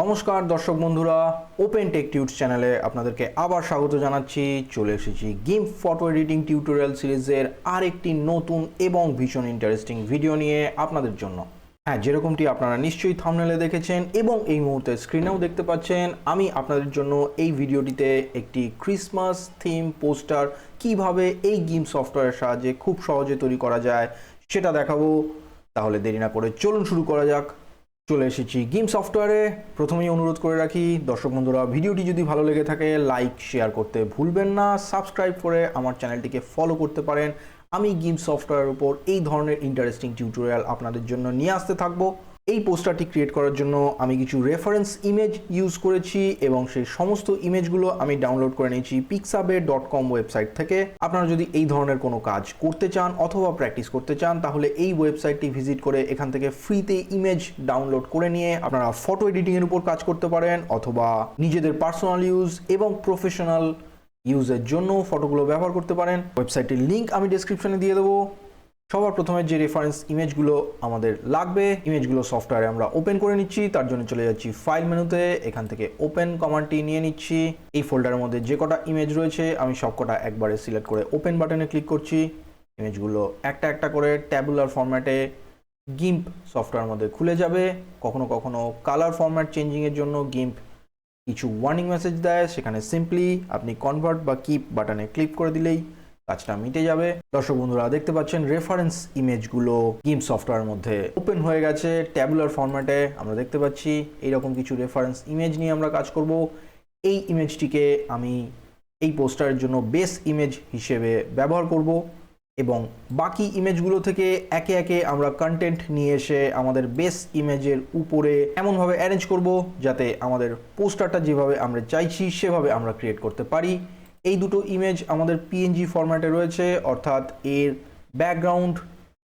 নমস্কার, দর্শক বন্ধুরা। ওপেন টেক টিউটস চ্যানেলে আপনাদেরকে আবার স্বাগত জানাচ্ছি। চলে এসেছি গেম ফটো এডিটিং টিউটোরিয়াল সিরিজের আরেকটি নতুন এবং ভীষণ ইন্টারেস্টিং ভিডিও নিয়ে আপনাদের জন্য। হ্যাঁ যেরকমটি আপনারা নিশ্চয়ই থামনেলে দেখেছেন এবং এই মুহূর্তে স্ক্রিনেও দেখতে পাচ্ছেন, আমি আপনাদের জন্য এই ভিডিওটিতে একটি ক্রিসমাস থিম পোস্টার কীভাবে এই গেম সফটওয়্যারের সাহায্যে খুব সহজে তৈরি করা যায় সেটা দেখাবো। তাহলে দেরি না করে চলুন শুরু করা যাক। চলে এসেছি গেম সফটওয়্যারে প্রথমেই অনুরোধ করে রাখি, দর্শক বন্ধুরা, ভিডিওটি যদি ভালো লেগে থাকে লাইক শেয়ার করতে ভুলবেন না। সাবস্ক্রাইব করে আমার চ্যানেলটিকে ফলো করতে পারেন। আমি গেম সফটওয়্যারের উপর এই ধরনের ইন্টারেস্টিং টিউটোরিয়াল আপনাদের জন্য নিয়ে আসতে থাকব। এই পোস্টারটি ক্রিয়েট করার জন্য আমি কিছু রেফারেন্স ইমেজ ইউজ করেছি এবং সেই সমস্ত ইমেজগুলো আমি ডাউনলোড করে নিয়েছি পিক্সাবে ডট কম ওয়েবসাইট থেকে। আপনারা যদি এই ধরনের কোনো কাজ করতে চান অথবা প্র্যাকটিস করতে চান, তাহলে এই ওয়েবসাইটটি ভিজিট করে এখান থেকে ফ্রিতে ইমেজ ডাউনলোড করে নিয়ে আপনারা ফটো এডিটিংয়ের উপর কাজ করতে পারেন অথবা নিজেদের পার্সোনাল ইউজ এবং প্রফেশনাল ইউজের জন্য ফটোগুলো ব্যবহার করতে পারেন। ওয়েবসাইটের লিঙ্ক আমি ডেসক্রিপশনে দিয়ে দেবো। সবার প্রথমে যে রেফারেন্স ইমেজগুলো আমাদের লাগবে ইমেজগুলো সফটওয়্যারে আমরা ওপেন করে নিচ্ছি, তার জন্য চলে যাচ্ছি ফাইল মেনুতে, এখান থেকে ওপেন কমান্ডটি নিয়ে নিচ্ছি। এই ফোল্ডারের মধ্যে যে কটা ইমেজ রয়েছে, আমি সব কটা একবারে সিলেক্ট করে ওপেন বাটনে ক্লিক করছি। ইমেজগুলো একটা একটা করে ট্যাবুলার ফরম্যাটে গিম্প সফটওয়্যার মধ্যে খুলে যাবে। কখনো কখনো কালার ফরম্যাট চেঞ্জিংয়ের জন্য গিম্প কিছু ওয়ার্নিং মেসেজ দেয়। সেখানে সিম্পলি আপনি কনভার্ট বা কিপ বাটনে ক্লিক করে দিলেই কাজটা মিটে যাবে। দর্শক বন্ধুরা, দেখতে পাচ্ছেন রেফারেন্স ইমেজগুলো গেম সফটওয়্যার মধ্যে ওপেন হয়ে গেছে ট্যাবুলার ফরম্যাটে আমরা দেখতে পাচ্ছি এইরকম কিছু রেফারেন্স ইমেজ নিয়ে আমরা কাজ করব। এই ইমেজটিকে আমি এই পোস্টারের জন্য বেস ইমেজ হিসেবে ব্যবহার করব এবং বাকি ইমেজগুলো থেকে একে একে আমরা কন্টেন্ট নিয়ে এসে আমাদের বেস ইমেজের উপরে এমনভাবে অ্যারেঞ্জ করব যাতে আমাদের পোস্টারটা যেভাবে আমরা চাইছি, সেভাবে আমরা ক্রিয়েট করতে পারি। এই দুটো ইমেজ আমাদের পিএনজি ফরম্যাটে রয়েছে, অর্থাৎ এর ব্যাকগ্রাউন্ড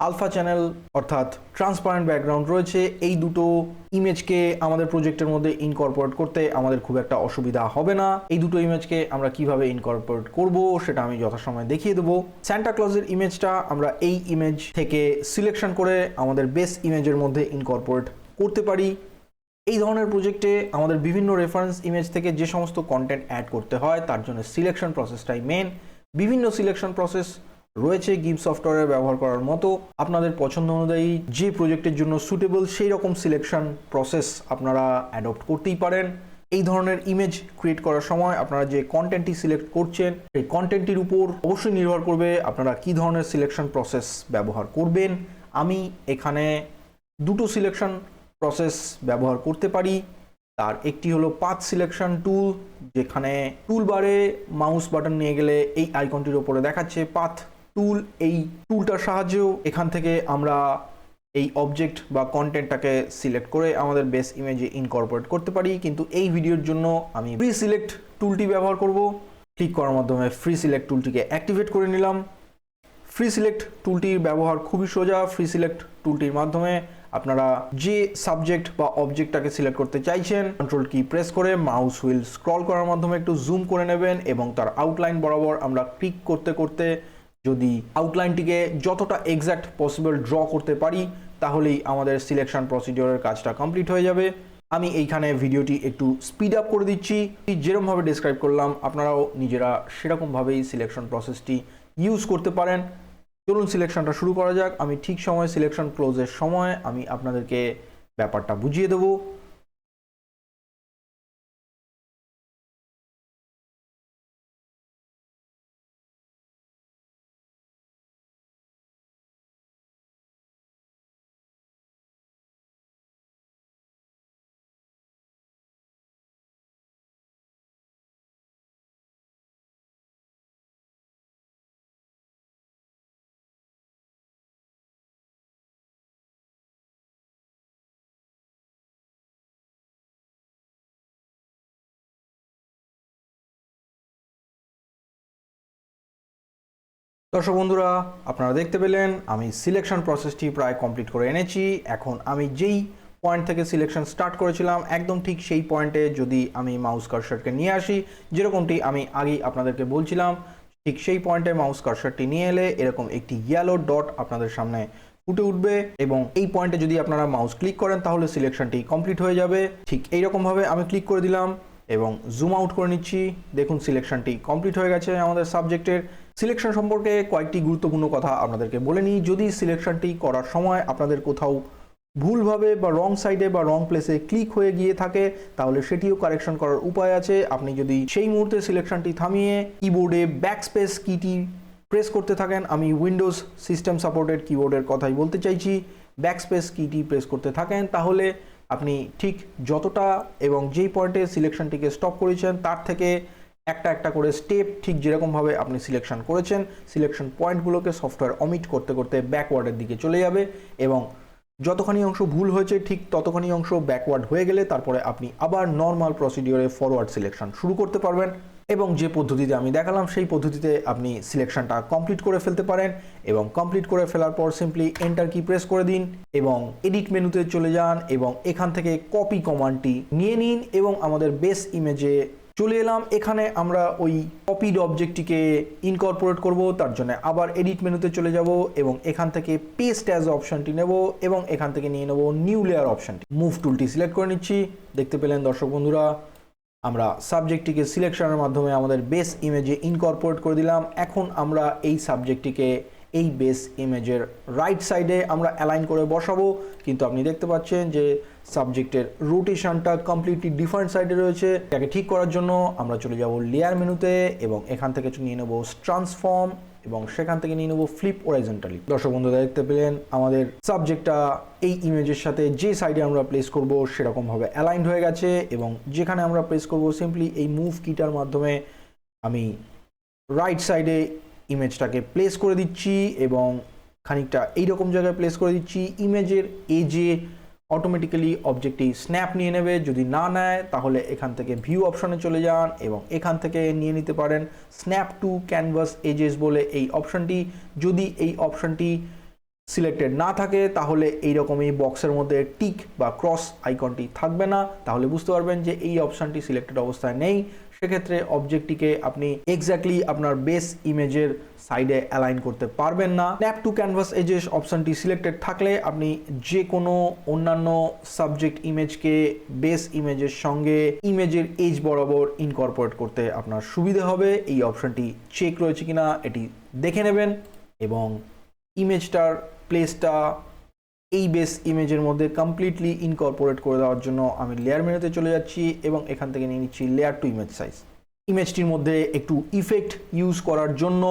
আলফা চ্যানেল অর্থাৎ ট্রান্সপারেন্ট ব্যাকগ্রাউন্ড রয়েছে। এই দুটো ইমেজকে আমাদের প্রজেক্টের মধ্যে ইনকর্পোরেট করতে আমাদের খুব একটা অসুবিধা হবে না। এই দুটো ইমেজকে আমরা কীভাবে ইনকর্পোরেট করব, সেটা আমি যথাসময়ে দেখিয়ে দেবো। স্যান্টা ক্লজের ইমেজটা আমরা এই ইমেজ থেকে সিলেকশন করে আমাদের বেস ইমেজের মধ্যে ইনকর্পোরেট করতে পারি। এই ধরনের প্রজেক্টে আমাদের বিভিন্ন রেফারেন্স ইমেজ থেকে যে সমস্ত কন্টেন্ট অ্যাড করতে হয়, তার জন্য সিলেকশন প্রসেসটাই মেন বিভিন্ন সিলেকশন প্রসেস রয়েছে গিম সফটওয়্যারে ব্যবহার করার মতো। আপনাদের পছন্দ অনুযায়ী যে প্রজেক্টের জন্য সুটেবল সেই রকম সিলেকশন প্রসেস আপনারা অ্যাডপ্ট করতেই পারেন। এই ধরনের ইমেজ ক্রিয়েট করার সময় আপনারা যে কন্টেন্টটি সিলেক্ট করছেন, সেই কন্টেন্টটির উপর অবশ্যই নির্ভর করবে আপনারা কি ধরনের সিলেকশন প্রসেস ব্যবহার করবেন। আমি এখানে দুটো সিলেকশন প্রসেস ব্যবহার করতে পারি। তার একটি হলো পাথ সিলেকশন টুল যেখানে টুল বারে মাউস বাটন নিয়ে গেলে এই আইকনটির ওপরে দেখাচ্ছে পাথ টুল এই টুলটার সাহায্যেও এখান থেকে আমরা এই অবজেক্ট বা কন্টেন্টটাকে সিলেক্ট করে আমাদের বেস ইমেজে ইনকর্পোরেট করতে পারি। কিন্তু এই ভিডিওর জন্য আমি ফ্রি সিলেক্ট টুলটি ব্যবহার করব। ক্লিক করার মাধ্যমে ফ্রি সিলেক্ট টুলটিকে অ্যাক্টিভেট করে নিলাম। ফ্রি সিলেক্ট টুলটির ব্যবহার খুবই সোজা। ফ্রি সিলেক্ট টুলটির মাধ্যমে আপনারা যে সাবজেক্ট বা অবজেক্টটাকে সিলেক্ট করতে চাইছেন কন্ট্রোল কি প্রেস করে মাউস হুইল স্ক্রল করার মাধ্যমে একটু জুম করে নেবেন এবং তার আউটলাইন বরাবর আমরা ক্লিক করতে করতে যদি আউটলাইনটিকে যতটা এক্স্যাক্ট পসিবল ড্র করতে পারি, তাহলেই আমাদের সিলেকশন প্রসিডিওরের কাজটা কমপ্লিট হয়ে যাবে। আমি এইখানে ভিডিওটি একটু স্পিড আপ করে দিচ্ছি। যেরকমভাবে ডিসক্রাইব করলাম, আপনারাও নিজেরা সেরকমভাবেই সিলেকশন প্রসেসটি ইউজ করতে পারেন। চলুন সিলেকশনটা শুরু করা যাক। আমি ঠিক সময় সিলেকশন ক্লোজের সময় আমি আপনাদেরকে ব্যাপারটা বুঝিয়ে দেবো। দর্শক বন্ধুরা, আপনারা দেখতে পেলেন, আমি সিলেকশন প্রসেসটি প্রায় কমপ্লিট করে এনেছি। এখন আমি যেই পয়েন্ট থেকে সিলেকশন স্টার্ট করেছিলাম, একদম ঠিক সেই পয়েন্টে যদি আমি মাউস কার্সারকে নিয়ে আসি, যেরকমটি আমি আগেই আপনাদেরকে বলছিলাম, ঠিক সেই পয়েন্টে মাউস কার্সারটি নিয়ে এলে এরকম একটি ইয়েলো ডট আপনাদের সামনে ফুটে উঠবে এবং এই পয়েন্টে যদি আপনারা মাউস ক্লিক করেন, তাহলে সিলেকশনটি কমপ্লিট হয়ে যাবে। ঠিক এইরকমভাবে আমি ক্লিক করে দিলাম এবং জুম আউট করে নিচ্ছি। দেখুন সিলেকশনটি কমপ্লিট হয়ে গেছে আমাদের সাবজেক্টের সিলেকশন সম্পর্কে কয়েকটি গুরুত্বপূর্ণ কথা আপনাদেরকে বলে নিই। যদি সিলেকশনটি করার সময় আপনাদের কোথাও ভুলভাবে বা রং সাইডে বা রং প্লেসে ক্লিক হয়ে গিয়ে থাকে, তাহলে সেটিও কারেকশন করার উপায় আছে। আপনি যদি সেই মুহূর্তে সিলেকশনটি থামিয়ে কিবোর্ডে ব্যাক স্পেস কিটি প্রেস করতে থাকেন, আমি উইন্ডোজ সিস্টেম সাপোর্টেড কিবোর্ডের কথাই বলতে চাইছি। ব্যাক স্পেস কিটি প্রেস করতে থাকেন, তাহলে আপনি ঠিক যতটা এবং যেই পয়েন্টে সিলেকশনটিকে স্টপ করেছেন, তার থেকে একটা একটা করে স্টেপ ঠিক যেরকমভাবে আপনি সিলেকশন করেছেন সিলেকশন পয়েন্টগুলোকে সফটওয়্যার অমিট করতে করতে ব্যাকওয়ার্ডের দিকে চলে যাবে এবং যতখানি অংশ ভুল হয়েছে ঠিক ততখানি অংশ ব্যাকওয়ার্ড হয়ে গেলে তারপরে আপনি আবার নর্মাল প্রসিডিওরে ফরওয়ার্ড সিলেকশন শুরু করতে পারবেন এবং যে পদ্ধতিতে আমি দেখালাম সেই পদ্ধতিতে আপনি সিলেকশনটা কমপ্লিট করে ফেলতে পারেন এবং কমপ্লিট করে ফেলার পর সিম্পলি এন্টার কি প্রেস করে দিন এবং এডিট মেনুতে চলে যান এবং এখান থেকে কপি কমান্ডটি নিয়ে নিন এবং আমাদের বেস ইমেজে চলে এলাম। এখানে আমরা ওই কপিড অবজেক্টটিকে ইনকর্পোরেট করব, তার জন্য আবার এডিট মেনুতে চলে যাব এবং এখান থেকে পেস্ট অ্যাজ অপশনটি নেব এবং এখান থেকে নিয়ে নেব নিউ লেয়ার অপশনটি মুভ টুলটি সিলেক্ট করে নিচ্ছি। দেখতে পেলেন দর্শক বন্ধুরা, আমরা সাবজেক্টটিকে সিলেকশনের মাধ্যমে আমাদের বেস ইমেজে ইনকর্পোরেট করে দিলাম। এখন আমরা এই সাবজেক্টটিকে এই বেস ইমেজের রাইট সাইডে আমরা অ্যালাইন করে বসাবো। কিন্তু আপনি দেখতে পাচ্ছেন যে সাবজেক্টের রোটেশনটা কমপ্লিটলি ডিফারেন্ট সাইডে রয়েছে। এটাকে ঠিক করার জন্য আমরা চলে যাব লেয়ার মেনুতে এবং এখান থেকে নিয়ে নেব ট্রান্সফর্ম এবং সেখান থেকে নিয়ে নেব ফ্লিপ ওরাইজেন্টালি দর্শক বন্ধুরা, দেখতে পেলেন আমাদের সাবজেক্টটা এই ইমেজের সাথে যে সাইডে আমরা প্লেস করব সেরকমভাবে অ্যালাইন্ড হয়ে গেছে এবং যেখানে আমরা প্লেস করব সিম্পলি এই মুভ কিটার মাধ্যমে আমি রাইট সাইডে ইমেজটাকে প্লেস করে দিচ্ছি এবং খানিকটা এইরকম জায়গায় প্লেস করে দিচ্ছি। ইমেজের এজে অটোমেটিক্যালি অবজেক্টটি স্ন্যাপ নিয়ে নেবে। যদি না নেয়, তাহলে এখান থেকে ভিউ অপশনে চলে যান এবং এখান থেকে নিয়ে নিতে পারেন। স্ন্যাপ টু ক্যানভাস এজেস বলে এই অপশনটি যদি এই অপশনটি সিলেক্টেড না থাকে, তাহলে এইরকমই বক্সের মধ্যে টিক বা ক্রস আইকনটি থাকবে না। তাহলে বুঝতে পারবেন যে এই অপশনটি সিলেক্টেড অবস্থায় নেই। সেক্ষেত্রে অবজেক্টটিকে আপনি এক্স্যাক্টলি আপনার বেস ইমেজের সাইডে অ্যালাইন করতে পারবেন না। ন্যাপ টু ক্যানভাস এজেস অপশনটি সিলেক্টেড থাকলে আপনি যে কোনো অন্যান্য সাবজেক্ট ইমেজকে বেস ইমেজের সঙ্গে ইমেজের এজ বরাবর ইনকর্পোরেট করতে আপনার সুবিধা হবে। এই অপশনটি চেক রয়েছে কিনা এটি দেখে নেবেন এবং ইমেজটার প্লেসটা এই বেস ইমেজের মধ্যে কমপ্লিটলি ইনকর্পোরেট করে দেওয়ার জন্য আমি লেয়ার মেনুতে চলে যাচ্ছি এবং এখান থেকে নিয়ে নিচ্ছি লেয়ার টু ইমেজ সাইজ ইমেজটির মধ্যে একটু ইফেক্ট ইউজ করার জন্য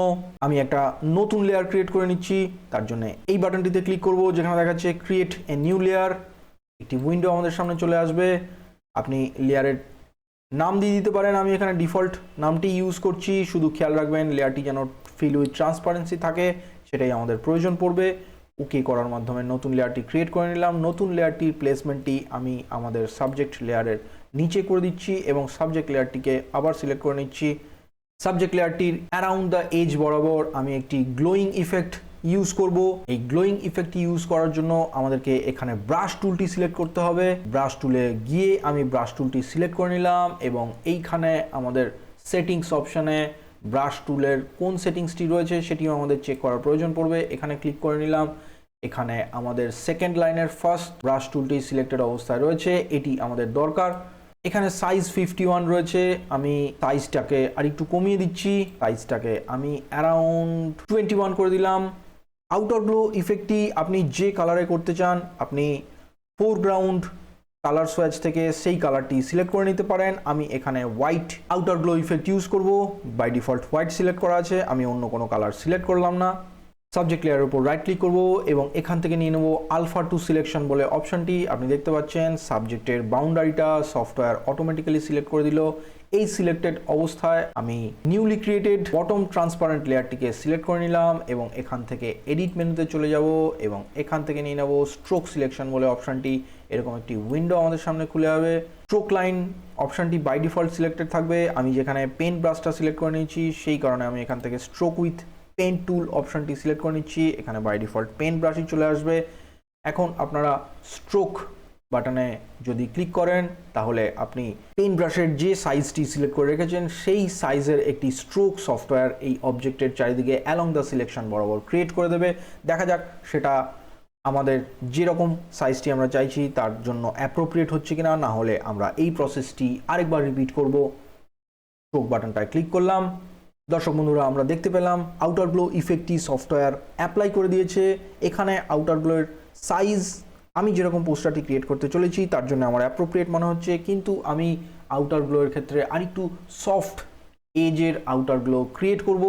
আমি একটা নতুন লেয়ার ক্রিয়েট করে নিচ্ছি। তার জন্য এই বাটনটিতে ক্লিক করব, যেখানে দেখাচ্ছে ক্রিয়েট এ নিউ লেয়ার একটি উইন্ডো আমাদের সামনে চলে আসবে। আপনি লেয়ারের নাম দিয়ে দিতে পারেন, আমি এখানে ডিফল্ট নামটি ইউজ করছি। শুধু খেয়াল রাখবেন লেয়ারটি যেন ফিল উইথ ট্রান্সপারেন্সি থাকে, সেটাই আমাদের প্রয়োজন পড়বে। ওকে করার মাধ্যমে নতুন লেয়ারটি ক্রিয়েট করে নিলাম। নতুন লেয়ারটির প্লেসমেন্টটি আমি আমাদের সাবজেক্ট লেয়ারের নিচে করে দিচ্ছি এবং সাবজেক্ট লেয়ারটিকে আবার সিলেক্ট করে নিচ্ছি। সাবজেক্ট লেয়ারটির অ্যারাউন্ড দ্য এজ বরাবর আমি একটি গ্লোয়িং ইফেক্ট ইউজ করব। এই গ্লোয়িং ইফেক্টটি ইউজ করার জন্য আমাদেরকে এখানে ব্রাশ টুলটি সিলেক্ট করতে হবে। ব্রাশ টুলে গিয়ে আমি ব্রাশ টুলটি সিলেক্ট করে নিলাম এবং এইখানে আমাদের সেটিংস অপশানে ব্রাশ টুলের কোন সেটিংসটি রয়েছে সেটিও আমাদের চেক করার প্রয়োজন পড়বে। এখানে ক্লিক করে নিলাম। এখানে আমাদের সেকেন্ড লাইনের ফার্স্ট ব্রাশ টুলটি সিলেক্টেড অবস্থায় রয়েছে। এটি আমাদের দরকার। এখানে সাইজ ফিফটি ওয়ান রয়েছে। আমি সাইজটাকে আর একটু কমিয়ে দিচ্ছি। সাইজটাকে আমি অ্যারাউন্ড টোয়েন্টি ওয়ান করে দিলাম। আউটার গ্লো ইফেক্টটি আপনি যে কালারে করতে চান, আপনি ফোরগ্রাউন্ড কালার সোয়াচ থেকে সেই কালারটি সিলেক্ট করে নিতে পারেন। আমি এখানে white outer glow effect use করব। বাই ডিফল্ট হোয়াইট সিলেক্ট করা আছে। আমি অন্য কোনো কালার সিলেক্ট করলাম না। সাবজেক্ট লেয়ারের উপর রাইট ক্লিক করব এবং এখান থেকে নিয়ে নেব আলফা টু সিলেকশন বলে অপশনটি আপনি দেখতে পাচ্ছেন সাবজেক্টের বাউন্ডারিটা সফটওয়্যার অটোমেটিক্যালি সিলেক্ট করে দিল। এই সিলেক্টেড অবস্থায় আমি নিউলি ক্রিয়েটেড বটম ট্রান্সপারেন্ট লেয়ারটিকে সিলেক্ট করে নিলাম এবং এখান থেকে এডিট মেনুতে চলে যাব এবং এখান থেকে নিয়ে নেব স্ট্রোক সিলেকশন বলে অপশনটি এরকম একটি উইন্ডো আমাদের সামনে খুলে যাবে। স্ট্রোক লাইন অপশনটি বাই ডিফল্ট সিলেক্টেড থাকবে। আমি যেখানে পেন ব্রাশটা সিলেক্ট করে নিয়েছি, সেই কারণে আমি এখান থেকে স্ট্রোক উইথ পেন টুল অপশনটি সিলেক্ট করে নিচ্ছি। এখানে বাই ডিফল্ট পেন ব্রাশই চলে আসবে। এখন আপনারা স্ট্রোক বাটনে যদি ক্লিক করেন, তাহলে আপনি পেন ব্রাশের যে সাইজটি সিলেক্ট করে রেখেছেন, সেই সাইজের একটি স্ট্রোক সফটওয়্যার এই অবজেক্টের চারিদিকে অ্যালং দ্য সিলেকশন বরাবর ক্রিয়েট করে দেবে। দেখা যাক সেটা আমাদের যেরকম সাইজটি আমরা চাইছি, তার জন্য অ্যাপ্রোপ্রিয়েট হচ্ছে কিনা। না হলে আমরা এই প্রসেসটি আরেকবার রিপিট করব। স্ট্রোক বাটনটায় ক্লিক করলাম। দর্শক বন্ধুরা, আমরা দেখতে পেলাম আউটার গ্লো ইফেক্টটি সফটওয়্যার অ্যাপ্লাই করে দিয়েছে। এখানে আউটার গ্লোয়ের সাইজ আমি যেরকম পোস্টারটি ক্রিয়েট করতে চলেছি, তার জন্য আমার অ্যাপ্রোপ্রিয়েট মনে হচ্ছে। কিন্তু আমি আউটার গ্লোয়ের ক্ষেত্রে আরেকটু সফট এজের আউটার গ্লো ক্রিয়েট করব।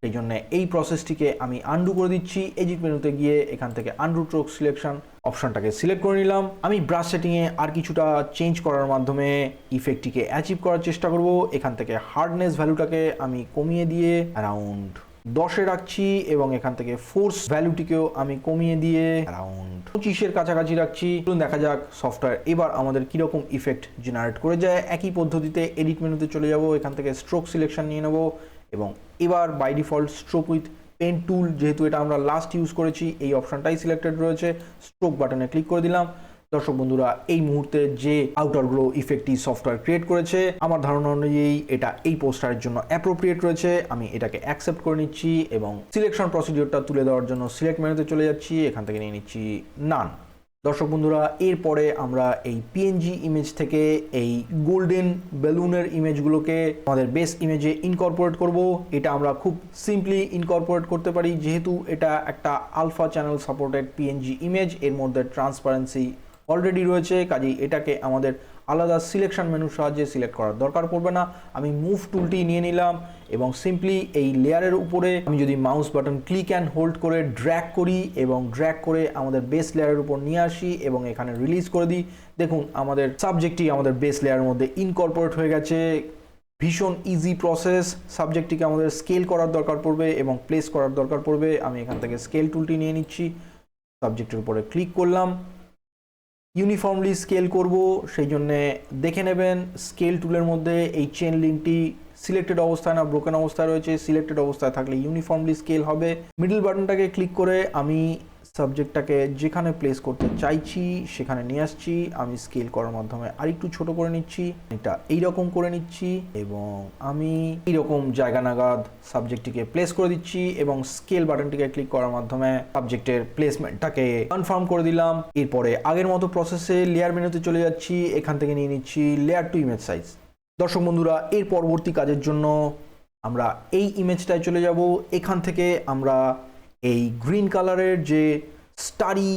সেই জন্য এই প্রসেসটিকে আমি আন্ডু করে দিচ্ছি। এডিট মেনুতে গিয়ে এখান থেকে আন্ডু ট্রোক সিলেকশন অপশনটাকে সিলেক্ট করে নিলাম। আমি ব্রাশ সেটিংয়ে আর কিছুটা চেঞ্জ করার মাধ্যমে ইফেক্টটিকে অ্যাচিভ করার চেষ্টা করব। এখান থেকে হার্ডনেস ভ্যালুটাকে আমি কমিয়ে দিয়ে অ্যারাউন্ড দশে রাখছি এবং এখান থেকে ফোর্স ভ্যালুটিকেও আমি কমিয়ে দিয়ে অ্যারাউন্ড পঁচিশের কাছাকাছি রাখছি। চলুন দেখা যাক সফটওয়্যার এবার আমাদের কীরকম ইফেক্ট জেনারেট করে যায়। একই পদ্ধতিতে এডিট মেনুতে চলে যাব। এখান থেকে স্ট্রোক সিলেকশন নিয়ে নেব এবং এবার by default stroke with pen tool যেহেতু এটা আমরা লাস্ট ইউজ করেছি, এই অপশনটাই সিলেক্টেড রয়েছে। স্ট্রোক বাটনে ক্লিক করে দিলাম। দর্শক বন্ধুরা, এই মুহূর্তে যে আউটার গ্লো ইফেক্টটি সফটওয়্যার ক্রিয়েট করেছে, আমার ধারণা অনুযায়ী এটা এই পোস্টারের জন্য অ্যাপ্রোপ্রিয়েট রয়েছে। আমি এটাকে অ্যাকসেপ্ট করে নিচ্ছি এবং সিলেকশন প্রসিডিওরটা তুলে দেওয়ার জন্য সিলেক্ট মেনুতে চলে যাচ্ছি। এখান থেকে নিয়ে নিচ্ছি নান দর্শক বন্ধুরা, এরপরে আমরা এই পিএনজি ইমেজ থেকে এই গোল্ডেন বেলুনের ইমেজগুলোকে আমাদের বেস ইমেজে ইনকর্পোরেট করব। এটা আমরা খুব সিম্পলি ইনকর্পোরেট করতে পারি, যেহেতু এটা একটা alpha channel supported PNG image এর মধ্যে ট্রান্সপারেন্সি অলরেডি রয়েছে, কাজেই এটাকে আমাদের আলাদা সিলেকশন মেনুর সাহায্যে সিলেক্ট করার দরকার পড়বে না। আমি মুভ টুলটি নিয়ে নিলাম এবং সিম্পলি এই লেয়ারের উপরে আমি যদি mouse button click and hold করে ড্র্যাক করি এবং ড্র্যাক করে আমাদের বেস লেয়ারের উপর নিয়ে আসি এবং এখানে রিলিজ করে দিই। দেখুন, আমাদের সাবজেক্টটি আমাদের বেস লেয়ারের মধ্যে ইনকর্পোরেট হয়ে গেছে। ভীষণ ইজি প্রসেস সাবজেক্টটিকে আমাদের স্কেল করার দরকার পড়বে এবং প্লেস করার দরকার পড়বে। আমি এখান থেকে স্কেল টুলটি নিয়ে নিচ্ছি। সাবজেক্টের উপরে ক্লিক করলাম। ইউনিফর্মলি স্কেল করব, সেই জন্যে দেখে নেবেন স্কেল টুলের মধ্যে এই চেন লিঙ্কটি সিলেক্টেড অবস্থায় না ব্রোকেন অবস্থায় রয়েছে সিলেক্টেড অবস্থায় থাকলে ইউনিফর্মলি স্কেল হবে। মিডল বাটনটাকে ক্লিক করে আমি সাবজেক্টটাকে যেখানে প্লেস করতে চাইছি, সেখানে নিয়ে আসছি। আমি স্কেল করার মাধ্যমে আরেকটু ছোট করে নিচ্ছি, এটা এইরকম করে নিচ্ছি এবং আমি এইরকম জায়গা নাগাদ সাবজেক্টটিকে প্লেস করে দিচ্ছি এবং স্কেল বাটনটিকে ক্লিক করার মাধ্যমে সাবজেক্টের প্লেসমেন্টটাকে কনফার্ম করে দিলাম। এরপরে আগের মতো প্রসেসে লেয়ার মেনুতে চলে যাচ্ছি, এখান থেকে নিয়ে নিচ্ছি লেয়ার টু ইমেজ সাইজ দর্শক বন্ধুরা, এর পরবর্তী কাজের জন্য আমরা এই ইমেজটায় চলে যাব। এখান থেকে আমরা এই গ্রিন কালারের যে স্টারি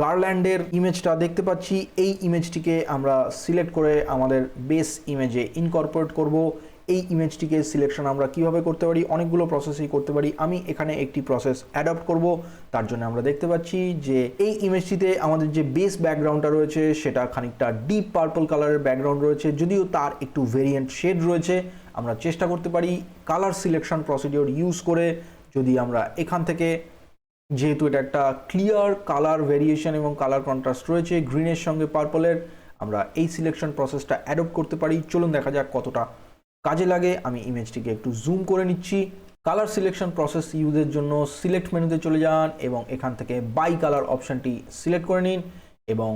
গার্ল্যান্ডের ইমেজটা দেখতে পাচ্ছি, এই ইমেজটিকে আমরা সিলেক্ট করে আমাদের বেস ইমেজে ইনকর্পোরেট করব। এই ইমেজটিকে সিলেকশন আমরা কীভাবে করতে পারি, অনেকগুলো প্রসেসই করতে পারি। আমি এখানে একটি প্রসেস অ্যাডপ্ট করব। তার জন্য আমরা দেখতে পাচ্ছি যে এই ইমেজটিতে আমাদের যে বেস ব্যাকগ্রাউন্ডটা রয়েছে, সেটা খানিকটা ডিপ পার্পল কালারের ব্যাকগ্রাউন্ড রয়েছে। যদিও তার একটু ভেরিয়েন্ট শেড রয়েছে, আমরা চেষ্টা করতে পারি কালার সিলেকশন প্রসিডিওর ইউজ করে যদি আমরা এখান থেকে, যেহেতু এটা একটা ক্লিয়ার কালার ভেরিয়েশন এবং কালার কন্ট্রাস্ট রয়েছে গ্রিনের সঙ্গে পার্পলের আমরা এই সিলেকশন প্রসেসটা অ্যাডপ্ট করতে পারি। চলুন দেখা যাক কতটা কাজে লাগে। আমি ইমেজটিকে একটু জুম করে নিচ্ছি। কালার সিলেকশন প্রসেস ইউজের জন্য সিলেক্ট মেনুতে চলে যান এবং এখান থেকে বাই কালার অপশানটি সিলেক্ট করে নিন এবং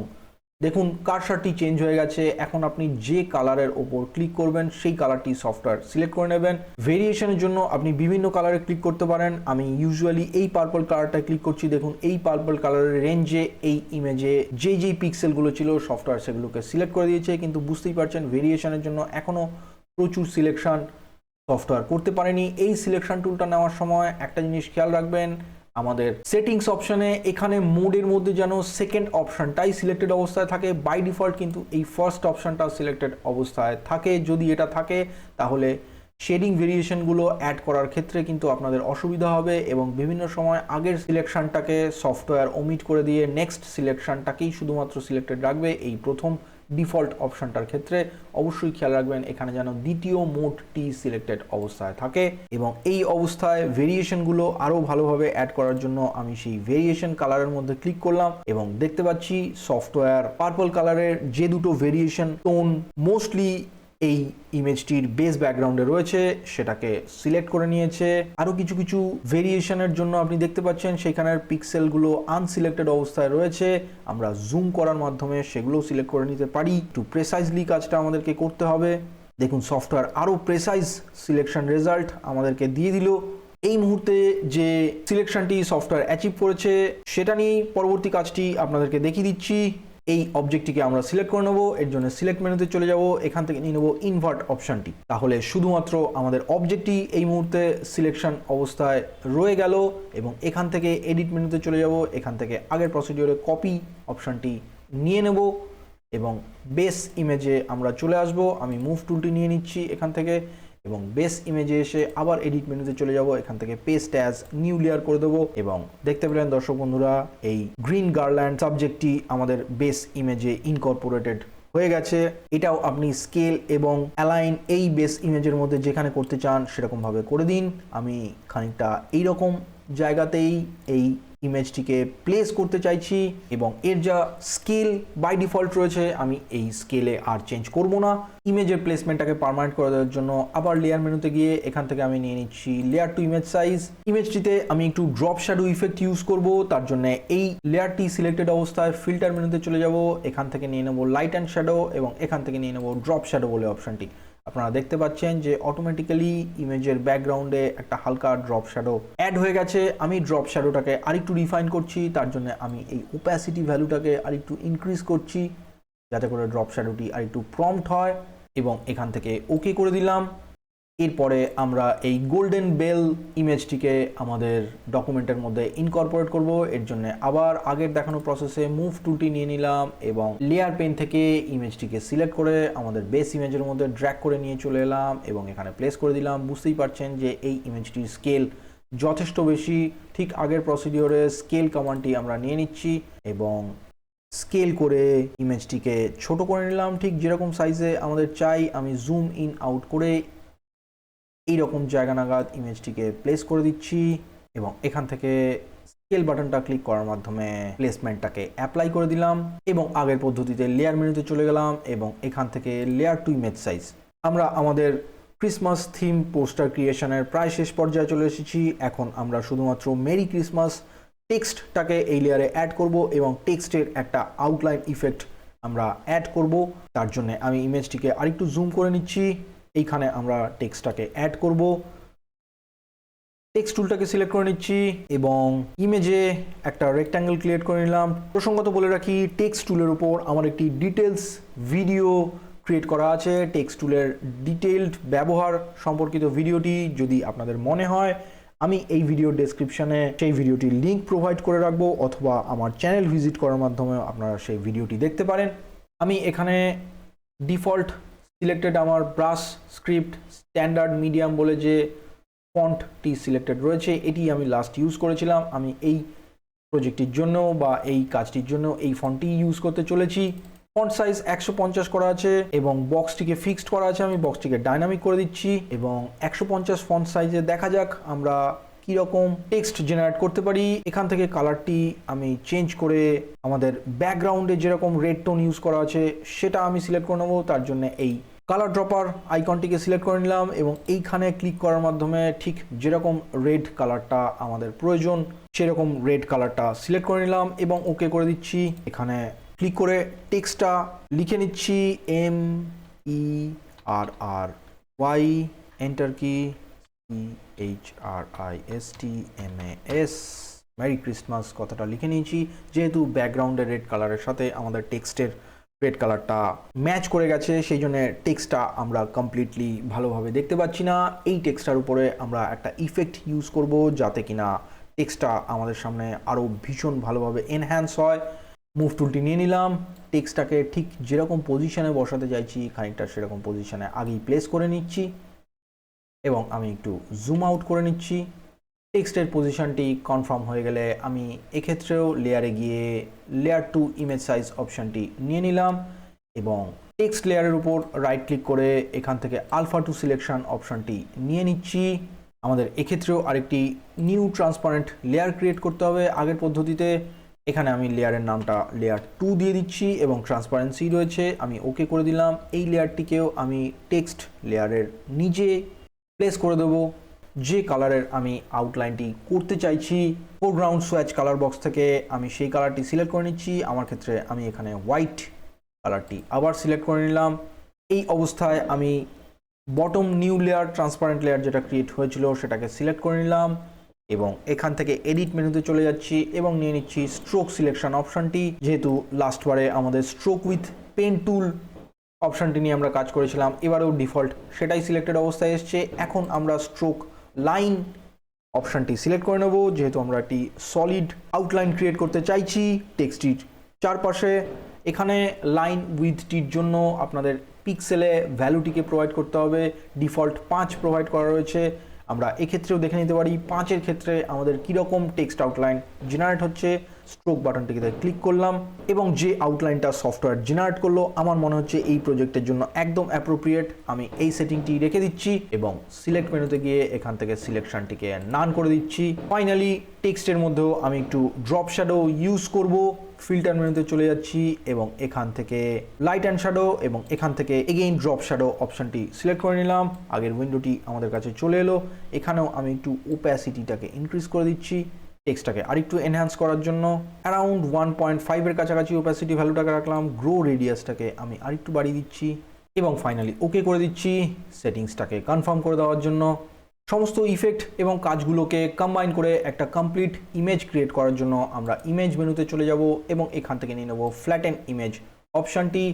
দেখুন কারসারটি চেঞ্জ হয়ে গেছে, এখন আপনি যে কালারের ওপর ক্লিক করবেন, সেই কালারটি সফটওয়্যার সিলেক্ট করে নেবেন। ভেরিয়েশনের জন্য আপনি বিভিন্ন কালারে ক্লিক করতে পারেন। আমি ইউজুয়ালি এই পার্পল কালারটা ক্লিক করছি। দেখুন, এই পার্পল কালারের রেঞ্জে এই ইমেজে যে যেই পিক্সেলগুলো ছিল সফটওয়্যার সেগুলোকে সিলেক্ট করে দিয়েছে। কিন্তু বুঝতেই পারছেন ভেরিয়েশনের জন্য এখনও প্রচুর সিলেকশন সফটওয়্যার করতে পারেনি। এই সিলেকশন টুলটা নেওয়ার সময় একটা জিনিস খেয়াল রাখবেন আমাদের সেটিংস অপশনে এখানে মোডের মধ্যে যেন সেকেন্ড অপশনটাই সিলেক্টেড অবস্থায় থাকে। বাই ডিফল্ট কিন্তু এই ফার্স্ট অপশনটা সিলেক্টেড অবস্থায় থাকে। যদি এটা থাকে, তাহলে শেডিং ভেরিয়েশনগুলো অ্যাড করার ক্ষেত্রে কিন্তু আপনাদের অসুবিধা হবে এবং বিভিন্ন সময় আগের সিলেকশনটাকে সফটওয়্যার ওমিট করে দিয়ে নেক্সট সিলেকশনটাকেই শুধুমাত্র সিলেক্টেড রাখবে। এই প্রথম ডিফল্ট অপশনটার ক্ষেত্রে অবশ্যই খেয়াল রাখবেন, এখানে যেন দ্বিতীয় মোডটি সিলেক্টেড অবস্থায় থাকে এবং এই অবস্থায় ভেরিয়েশনগুলো আরও ভালোভাবে অ্যাড করার জন্য আমি সেই ভেরিয়েশন কালারের মধ্যে ক্লিক করলাম এবং দেখতে পাচ্ছি সফটওয়্যার পার্পল কালারের যে দুটো ভেরিয়েশন টোন মোস্টলি এই ইমেজটির বেস ব্যাকগ্রাউন্ডে রয়েছে, সেটাকে সিলেক্ট করে নিয়েছে। আরও কিছু কিছু ভেরিয়েশনের জন্য আপনি দেখতে পাচ্ছেন, সেখানের পিক্সেলগুলো আনসিলেক্টেড অবস্থায় রয়েছে। আমরা জুম করার মাধ্যমে সেগুলো সিলেক্ট করে নিতে পারি। একটু প্রেসাইজলি কাজটা আমাদেরকে করতে হবে। দেখুন সফটওয়্যার আরও প্রেসাইজ সিলেকশন রেজাল্ট আমাদেরকে দিয়ে দিল। এই মুহূর্তে যে সিলেকশনটি সফটওয়্যার অ্যাচিভ করেছে, সেটা নিয়েই পরবর্তী কাজটি আপনাদেরকে দেখিয়ে দিচ্ছি। এই অবজেক্টটিকে আমরা সিলেক্ট করে নেব, এর জন্য সিলেক্ট মেনুতে চলে যাব, এখান থেকে নিয়ে নেব ইনভার্ট অপশানটি তাহলে শুধুমাত্র আমাদের অবজেক্টটি এই মুহূর্তে সিলেকশন অবস্থায় রয়ে গেল এবং এখান থেকে এডিট মেনুতে চলে যাব, এখান থেকে আগের প্রসিডিওরে কপি অপশানটি নিয়ে নেব এবং বেস ইমেজে আমরা চলে আসব। আমি মুভ টুলটি নিয়ে নিচ্ছি এখান থেকে। এবং বেস ইমেজে এসে আবার এডিট মেনুতে চলে যাব। এখান থেকে পেস্ট অ্যাজ নিউ লেয়ার করে দেবো এবং দেখতে পেলেন দর্শক বন্ধুরা, এই গ্রিন গার্ল্যান্ড সাবজেক্টটি আমাদের বেস ইমেজে ইনকর্পোরেটেড হয়ে গেছে। এটাও আপনি স্কেল এবং অ্যালাইন এই বেস ইমেজের মধ্যে যেখানে করতে চান সেরকমভাবে করে দিন। আমি খানিকটা এইরকম জায়গাতেই এই ইমেজটিকে প্লেস করতে চাইছি এবং এর যা স্কেল বাই ডিফল্ট রয়েছে, আমি এই স্কেলে আর চেঞ্জ করব না। ইমেজের প্লেসমেন্টটাকে পারমানেন্ট করে দেওয়ার জন্য আবার লেয়ার মেনুতে গিয়ে এখান থেকে আমি নিয়ে নিচ্ছি লেয়ার টু ইমেজ সাইজ ইমেজটিতে আমি একটু ড্রপ শ্যাডো ইফেক্ট ইউজ করব, তার জন্য এই লেয়ারটি সিলেক্টেড অবস্থায় ফিল্টার মেনুতে চলে যাব। এখান থেকে নিয়ে নেব লাইট অ্যান্ড শ্যাডো এবং এখান থেকে নিয়ে নেব ড্রপ শ্যাডো বলে অপশনটি আপনারা দেখতে পাচ্ছেন যে অটোমেটিক্যালি ইমেজের ব্যাকগ্রাউন্ডে একটা হালকা ড্রপ শ্যাডো অ্যাড হয়ে গেছে। আমি ড্রপ শ্যাডোটাকে আরেকটু রিফাইন করছি, তার জন্য আমি এই ওপ্যাসিটি ভ্যালুটাকে আরেকটু ইনক্রিজ করছি, যাতে করে ড্রপ শ্যাডোটি আরেকটু প্রম্পট হয় এবং এখান থেকে ওকে করে দিলাম। এরপরে আমরা এই গোল্ডেন বেল ইমেজটিকে আমাদের ডকুমেন্টের মধ্যে ইনকর্পোরেট করব। এর জন্য আবার আগের দেখানো প্রসেসে মুভ টুলটি নিয়ে নিলাম এবং লেয়ার পেন থেকে ইমেজটিকে সিলেক্ট করে আমাদের বেস ইমেজের মধ্যে ড্র্যাক করে নিয়ে চলে এলাম এবং এখানে প্লেস করে দিলাম। বুঝতেই পারছেন যে এই ইমেজটির স্কেল যথেষ্ট বেশি। ঠিক আগের প্রসিডিওরে স্কেল কমান্ডটি আমরা নিয়ে নিচ্ছি এবং স্কেল করে ইমেজটিকে ছোট করে নিলাম। ঠিক যেরকম সাইজে আমাদের চাই, আমি জুম ইন আউট করে এই রকম জায়গা নাগাদ ইমেজটিকে প্লেস করে দিচ্ছি এবং এখান থেকে স্কেল বাটনটা ক্লিক করার মাধ্যমে প্লেসমেন্টটাকে অ্যাপ্লাই করে দিলাম এবং আগের পদ্ধতিতে লেয়ার মেনুতে চলে গেলাম এবং এখান থেকে লেয়ার টু ইমেজ সাইজ আমরা আমাদের ক্রিসমাস থিম পোস্টার ক্রিয়েশনের প্রায় শেষ পর্যায়ে চলে এসেছি। এখন আমরা শুধুমাত্র মেরি ক্রিসমাস টেক্সটটাকে এই লেয়ারে অ্যাড করব এবং টেক্সটের একটা আউটলাইন ইফেক্ট আমরা অ্যাড করব। তার জন্য আমি ইমেজটিকে আরেকটু জুম করে নিচ্ছি। এইখানে আমরা টেক্সটটাকে অ্যাড করব। টেক্সট টুলটাকে সিলেক্ট করে নিচ্ছি এবং ইমেজে একটা রেক্ট্যাঙ্গেল ক্রিয়েট করে নিলাম। প্রসঙ্গত বলে রাখি টেক্সট টুলের উপর আমার একটি ডিটেলস ভিডিও ক্রিয়েট করা আছে। টেক্সট টুলের ডিটেলড ব্যবহার সম্পর্কিত ভিডিওটি যদি আপনাদের মনে হয়, আমি এই ভিডিও ডেসক্রিপশানে সেই ভিডিওটির লিঙ্ক প্রোভাইড করে রাখব অথবা আমার চ্যানেল ভিজিট করার মাধ্যমে আপনারা সেই ভিডিওটি দেখতে পারেন। আমি এখানে ডিফল্ট সিলেক্টেড আমার ব্রাশ স্ক্রিপ্ট স্ট্যান্ডার্ড মিডিয়াম বলে যে ফন্টটি সিলেক্টেড রয়েছে, এটি আমি লাস্ট ইউজ করেছিলাম। আমি এই প্রজেক্টটির জন্য বা এই কাজটির জন্য এই ফন্টটি ইউজ করতে চলেছি। ফন্ট সাইজ একশো পঞ্চাশ করা আছে এবং বক্সটিকে ফিক্সড করা আছে। আমি বক্সটিকে ডাইনামিক করে দিচ্ছি এবং একশো পঞ্চাশ ফন্ট সাইজে দেখা যাক আমরা কীরকম টেক্সট জেনারেট করতে পারি। এখান থেকে কালারটি আমি চেঞ্জ করে আমাদের ব্যাকগ্রাউন্ডে যেরকম রেড টোন ইউজ করা আছে, সেটা আমি সিলেক্ট করে নেব। তার জন্য এই কালার ড্রপার আইকনটিকে সিলেক্ট করে নিলাম এবং এইখানে ক্লিক করার মাধ্যমে ঠিক যেরকম রেড কালারটা আমাদের প্রয়োজন, সেরকম রেড কালারটা সিলেক্ট করে নিলাম এবং ওকে করে দিচ্ছি। এখানে ক্লিক করে টেক্সটটা লিখে নিচ্ছি M E R R Y enter C H R I S T M A S merry Christmas কথাটা লিখে নিয়েছি। যেহেতু ব্যাকগ্রাউন্ডের রেড কালারের সাথে আমাদের টেক্সটের রেড কালারটা ম্যাচ করে গেছে, সেই জন্য টেক্সটটা আমরা কমপ্লিটলি ভালোভাবে দেখতে পাচ্ছি না। এই টেক্সটার উপরে আমরা একটা ইফেক্ট ইউজ করব, যাতে কিনা টেক্সটটা আমাদের সামনে আরও ভীষণ ভালোভাবে এনহ্যান্স হয়। মুভ টুলটি নিয়ে নিলাম। টেক্সটটাকে ঠিক যেরকম পজিশনে বসাতে চাইছি, খানিকটা সেরকম পজিশনে আগেই প্লেস করে নিচ্ছি। এবং আমি একটু জুম আউট করে নিচ্ছি। টেক্সটের পজিশনটি কনফার্ম হয়ে গেলে আমি এক্ষেত্রেও লেয়ারে গিয়ে লেয়ার টু ইমেজ সাইজ অপশানটি নিয়ে নিলাম এবং টেক্সট লেয়ারের উপর রাইট ক্লিক করে এখান থেকে আলফা টু সিলেকশন অপশানটি নিয়ে নিচ্ছি। আমাদের এক্ষেত্রেও আরেকটি নিউ ট্রান্সপারেন্ট লেয়ার ক্রিয়েট করতে হবে আগের পদ্ধতিতে। এখানে আমি লেয়ারের নামটা লেয়ার টু দিয়ে দিচ্ছি এবং ট্রান্সপারেন্সি রয়েছে, আমি ওকে করে দিলাম। এই লেয়ারটিকেও আমি টেক্সট লেয়ারের নিচে প্লেস করে দেবো। যে কালারের আমি আউটলাইনটি করতে চাইছি ফোরগ্রাউন্ড সোয়াচ কালার বক্স থেকে আমি সেই কালারটি সিলেক্ট করে নিচ্ছি। আমার ক্ষেত্রে আমি এখানে হোয়াইট কালারটি আবার সিলেক্ট করে নিলাম। এই অবস্থায় আমি bottom new layer transparent layer যেটা ক্রিয়েট হয়েছিল সেটাকে সিলেক্ট করে নিলাম এবং এখান থেকে এডিট মেনুতে চলে যাচ্ছি এবং নিয়ে নিচ্ছি স্ট্রোক সিলেকশন অপশনটি যেহেতু লাস্টবারে আমাদের স্ট্রোক উইথ পেন টুল অপশানটি নিয়ে আমরা কাজ করেছিলাম, এবারেও ডিফল্ট সেটাই সিলেক্টেড অবস্থায় এসছে। এখন আমরা স্ট্রোক লাইন অপশনটি সিলেক্ট করে নেব। যেহেতু আমরা একটি সলিড আউটলাইন ক্রিয়েট করতে চাইছি টেক্সটির চারপাশে। এখানে লাইন উইথটির জন্য আপনাদের পিক্সেলে ভ্যালুটিকে প্রোভাইড করতে হবে। ডিফল্ট পাঁচ প্রোভাইড করা রয়েছে। আমরা এক্ষেত্রেও দেখে নিতে পারি, পাঁচের ক্ষেত্রে আমাদের কীরকম টেক্সট আউটলাইন জেনারেট হচ্ছে। স্ট্রোক বাটনটিকে ক্লিক করলাম এবং যে আউটলাইনটা সফটওয়্যার জেনারেট করল, আমার মনে হচ্ছে এই প্রজেক্টের জন্য একদম অ্যাপ্রোপ্রিয়েট আমি এই সেটিংটি রেখে দিচ্ছি এবং সিলেক্ট মেনুতে গিয়ে এখান থেকে সিলেকশনটিকে নান করে দিচ্ছি। ফাইনালি টেক্সটের মধ্যেও আমি একটু ড্রপ শ্যাডো ইউজ করব। ফিল্টার মেনুতে চলে যাচ্ছি এবং এখান থেকে লাইট অ্যান্ড শ্যাডো এবং এখান থেকে এগেইন ড্রপ শ্যাডো অপশানটি সিলেক্ট করে নিলাম। আগের উইন্ডোটি আমাদের কাছে চলে এলো। এখানেও আমি একটু ওপ্যাসিটিটাকে ইনক্রিজ করে দিচ্ছি। টেক্সটটাকে আরেকটু এনহ্যান্স করার জন্য অ্যারাউন্ড ওয়ান পয়েন্ট ফাইভের কাছাকাছি ওপ্যাসিটি ভ্যালুটাকে রাখলাম গ্রো রেডিয়াসটাকে আমি আরেকটু বাড়িয়ে দিচ্ছি এবং ফাইনালি ওকে করে দিচ্ছি সেটিংসটাকে কনফার্ম করে দেওয়ার জন্য। সমস্ত ইফেক্ট এবং কাজগুলোকে কম্বাইন করে একটা কমপ্লিট ইমেজ ক্রিয়েট করার জন্য আমরা ইমেজ মেনুতে চলে যাব এবং এখান থেকে নিয়ে নেব ফ্ল্যাটেন ইমেজ অপশানটি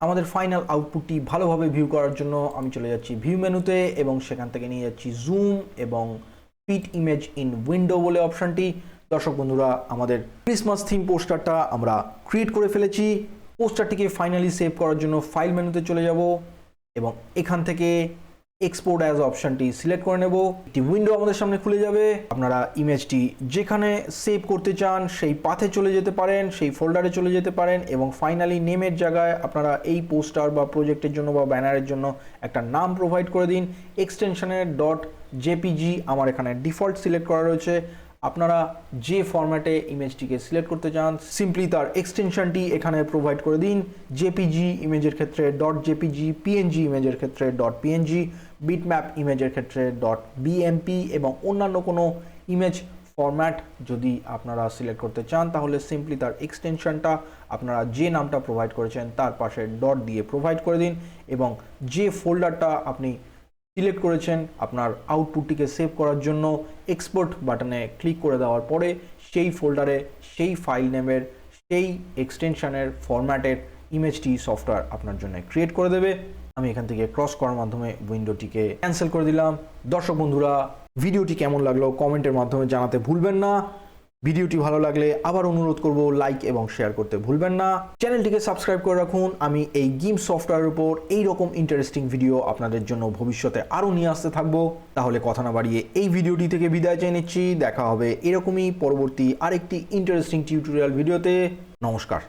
আমাদের ফাইনাল আউটপুটটি ভালোভাবে ভিউ করার জন্য আমি চলে যাচ্ছি ভিউ মেনুতে এবং সেখান থেকে নিয়ে যাচ্ছি জুম এবং পিট ইমেজ ইন উইন্ডো বলে অপশানটি। দর্শক বন্ধুরা, আমাদের ক্রিসমাস থিম পোস্টারটা আমরা ক্রিয়েট করে ফেলেছি। পোস্টারটিকে ফাইনালি সেভ করার জন্য ফাইল মেনুতে চলে যাব এবং এখান থেকে এক্সপোর্ট অ্যাজ অপশনটি সিলেক্ট করে নেব। একটি উইন্ডো আমাদের সামনে খুলে যাবে। আপনারা ইমেজটি যেখানে সেভ করতে চান, সেই পাথে চলে যেতে পারেন, সেই ফোল্ডারে চলে যেতে পারেন এবং ফাইনালি নেমের জায়গায় আপনারা এই পোস্টার বা প্রজেক্টের জন্য বা ব্যানারের জন্য একটা নাম প্রোভাইড করে দিন। এক্সটেনশনের ডট জেপিজি আমার এখানে ডিফল্ট সিলেক্ট করা রয়েছে। আপনারা যে ফরম্যাটে ইমেজটিকে সিলেক্ট করতে চান সিম্পলি তার এক্সটেনশনটি এখানে প্রোভাইড করে দিন। জেপিজি ইমেজের ক্ষেত্রে ডট জেপিজি পিএনজি ইমেজের ক্ষেত্রে ডট পিএনজি বিটম্যাপ ইমেজের ক্ষেত্রে ডট বিএমপি এবং অন্যান্য কোনো ইমেজ ফরম্যাট যদি আপনারা সিলেক্ট করতে চান, তাহলে সিম্পলি তার এক্সটেনশনটা আপনারা যে নামটা প্রোভাইড করেছেন তার পাশে ডট দিয়ে প্রোভাইড করে দিন এবং যে ফোল্ডারটা আপনি সিলেক্ট করেছেন। আপনার আউটপুটটিকে সেভ করার জন্য এক্সপোর্ট বাটনে ক্লিক করে দেওয়ার পরে সেই ফোল্ডারে সেই ফাইল নেমের সেই এক্সটেনশনের ফরম্যাটের ইমেজটি সফটওয়্যার আপনার জন্য ক্রিয়েট করে দেবে। আমি এখান থেকে ক্রস করার মাধ্যমে উইন্ডোটিকে ক্যান্সেল করে দিলাম। দর্শক বন্ধুরা ভিডিওটি কেমন লাগল? কমেন্টের মাধ্যমে জানাতে ভুলবেন না। ভিডিওটি ভালো লাগলে আবার অনুরোধ করব লাইক এবং শেয়ার করতে ভুলবেন না। চ্যানেলটিকে সাবস্ক্রাইব করে রাখুন। আমি এই গেম সফটওয়্যারের উপর এই রকম ইন্টারেস্টিং ভিডিও আপনাদের জন্য ভবিষ্যতে আরও নিয়ে আসতে থাকব। তাহলে কথা না বাড়িয়ে এই ভিডিওটি থেকে বিদায় চেয়ে নিচ্ছি। দেখা হবে এরকমই পরবর্তী আরেকটি ইন্টারেস্টিং টিউটোরিয়াল ভিডিওতে নমস্কার।